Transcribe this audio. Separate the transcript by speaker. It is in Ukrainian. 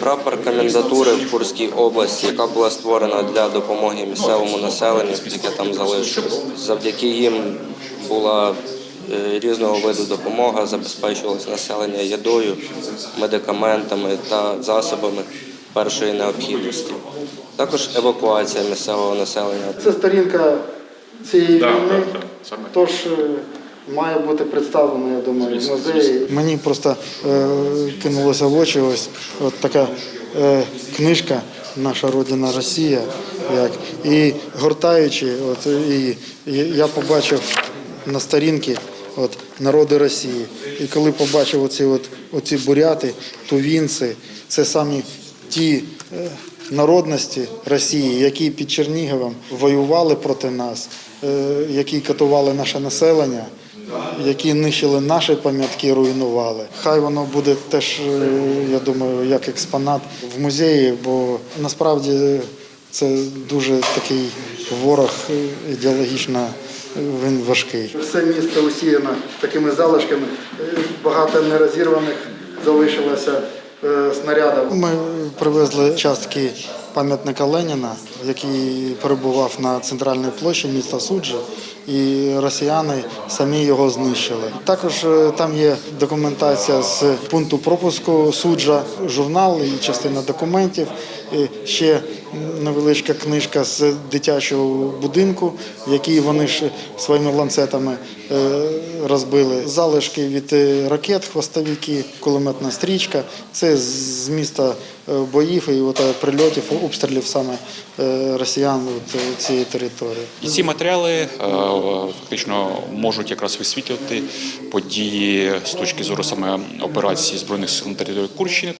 Speaker 1: Прапор комендатури в Курській області, яка була створена для допомоги місцевому населенню, яке там залишилось. Завдяки їм була е, різного виду допомога, забезпечувалось населення їдою, медикаментами та засобами першої необхідності. Також евакуація місцевого населення.
Speaker 2: Це сторінка цієї війни, тож е, має бути представлено, я думаю, в музеї. Мені просто е, кинулося в очі ось от така е, книжка Наша родина Росія. Як, і гортаючи, от, і, і я побачив на сторінці от, народи Росії. І коли побачив оці, от, оці буряти, тувінці, це самі ті е, народності Росії, які під Черніговом воювали проти нас, е, які катували наше населення, які нищили наші пам'ятки, руйнували. Хай воно буде теж, е, я думаю, як експонат в музеї, бо насправді це дуже такий ворог ідеологічно. е, Він важкий. Все місто усіяно такими залишками. Багато нерозірваних залишилося снарядів. Ми привезли частки пам'ятника Леніна, який перебував на центральній площі міста Суджі, і росіяни самі його знищили. Також е, там є документація з пункту пропуску суджа, журнал і частина документів. І ще невеличка книжка з дитячого будинку, який вони ж своїми ланцетами е, розбили. Залишки від е, ракет, хвостовики, кулеметна стрічка. Це з міста боїв і от, е, прильотів, обстрілів саме е, росіян от, е, цієї території.
Speaker 3: І ці матеріали е, фактично можуть якраз висвітлювати події з точки зору саме операції збройних сил на території Курщини,